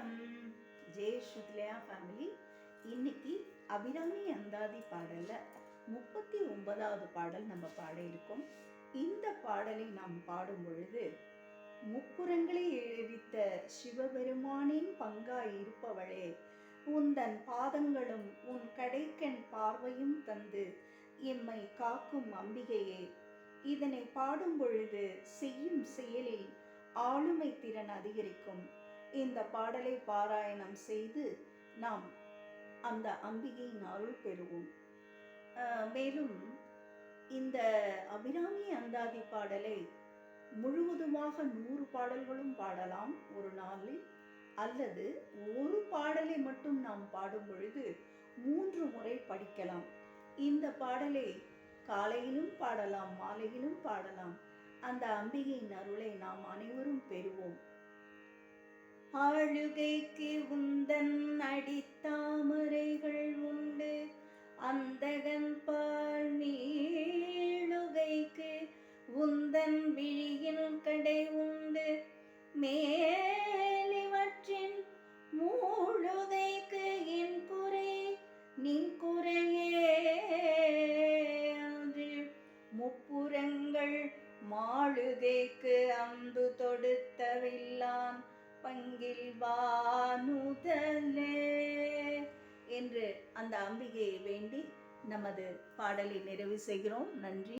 வணக்கம் ஜெய் ஸ்ருத்லயா ஃபேமிலி இன்னைக்கு அபிராமி அந்தாதி பாடலில் முப்பத்தி ஒன்பதாவது பாடல் நம்ம பாட இருக்கோம். இந்த பாடலை நாம் பாடும் பொழுது முப்புறங்களை எழுதித்த சிவபெருமானின் பங்காய் இருப்பவளே உந்தன் பாதங்களும் உன் கடைக்கண் பார்வையும் தந்து எம்மை காக்கும் அம்பிகையே. இதனை பாடும் பொழுது செய்யும் செயலில் ஆளுமை திறன் அதிகரிக்கும். இந்த பாடலை பாராயணம் செய்து நாம் அந்த அம்பிகையின் அருள் பெறுவோம். மேலும் இந்த அபிராமி அந்தாதி பாடலை முழுவதுமாக நூறு பாடல்களும் பாடலாம் ஒரு நாளில் அல்லது ஒரு பாடலை மட்டும் நாம் பாடும் பொழுது மூன்று முறை படிக்கலாம். இந்த பாடலை காலையிலும் பாடலாம் மாலையிலும் பாடலாம். அந்த அம்பிகையின் அருளை நாம் அனைவரும் பெறுவோம். ஆளுகைக்கு உந்தன் அடித்தாமரைகள் உண்டு. அந்தகன் பால் நீளுகைக்கு உந்தன் விழியின் கடை உண்டு. மேலிவற்றின் மூழுகைக்கு என் குறை நின் குறையே முப்புறங்கள் மாளுகைக்கு அம்பு தொடுத்தவில்லான். பங்கில் வானுதலே என்று அந்த அம்பிகையை வேண்டி நமது பாடலை நிறைவு செய்கிறோம். நன்றி.